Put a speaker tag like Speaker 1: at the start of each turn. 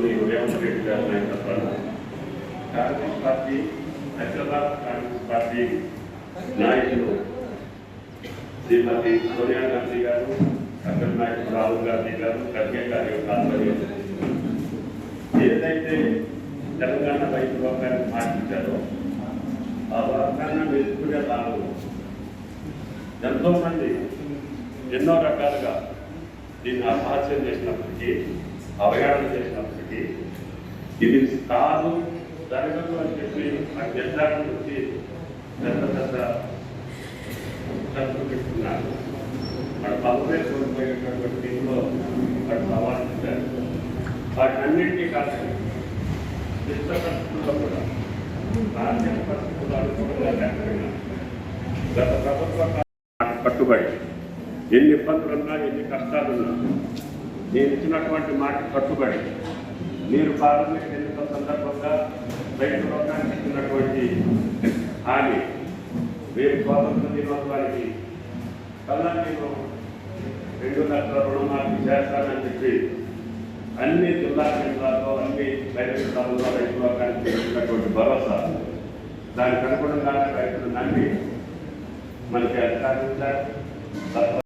Speaker 1: గౌరవ ముఖ్యమంత్రి ఆనాటి పిసిసి అధ్యక్షులు గౌరవనీయులు రేవంత్ రెడ్డి గారి నాయకత్వాన కాంగ్రెస్ పార్టీ హైదరాబాద్ కాంగ్రెస్ పార్టీ నాయకులు శ్రీమతి సోనియా గాంధీ గారు అగ్ర నాయకులు రాహుల్ గాంధీ గారు ఖర్గే గారి యొక్క ఆధ్వర్యం ఏదైతే తెలంగాణ రైతు వాగ్దాన్ని మార్చించారో ఆ వాగ్దాన్ని వెతుకునే దానిలో ఎంతో మంది ఎన్నో రకాలుగా దీన్ని అపహాస్యం చేసినప్పటికీ అవగాహన చేసినప్పటికీ ఇది కాదు జరగదు అని చెప్పి ఆ నిర్ధారణ వచ్చి పెద్ద పెద్ద ఖర్చు పెట్టుకున్నారు. వాడు పదవే కోల్పోయినటువంటి దీనిలో వాడు సవాల్ చేశారు వాటన్నింటినీ కాదు చిత్త పరిస్థితుల్లో కూడా రాజ్య పరిస్థితులు అనుకూలంగా లేకపోయినా గత ప్రభుత్వ కాలం కట్టుబడి ఎన్ని ఇబ్బందులున్నా ఎన్ని కష్టాలున్నా నేను ఇచ్చినటువంటి మాట కట్టుబడి మీరు పార్లమెంట్ ఎన్నికల సందర్భంగా రైతు లోకానికి ఇచ్చినటువంటి హామీ రేపు స్వాతంత్ర దినోత్సవానికి కల్లా నేను రెండు లక్షల రుణమాఫీ చేస్తానని చెప్పి అన్ని జిల్లా కేంద్రాల్లో అన్ని రైతు స్థలంలో రైతు లోకానికి ఇచ్చినటువంటి భరోసా దానికి అనుగుణంగానే రైతులు నమ్మి మనకి అధికారం ఇచ్చారు.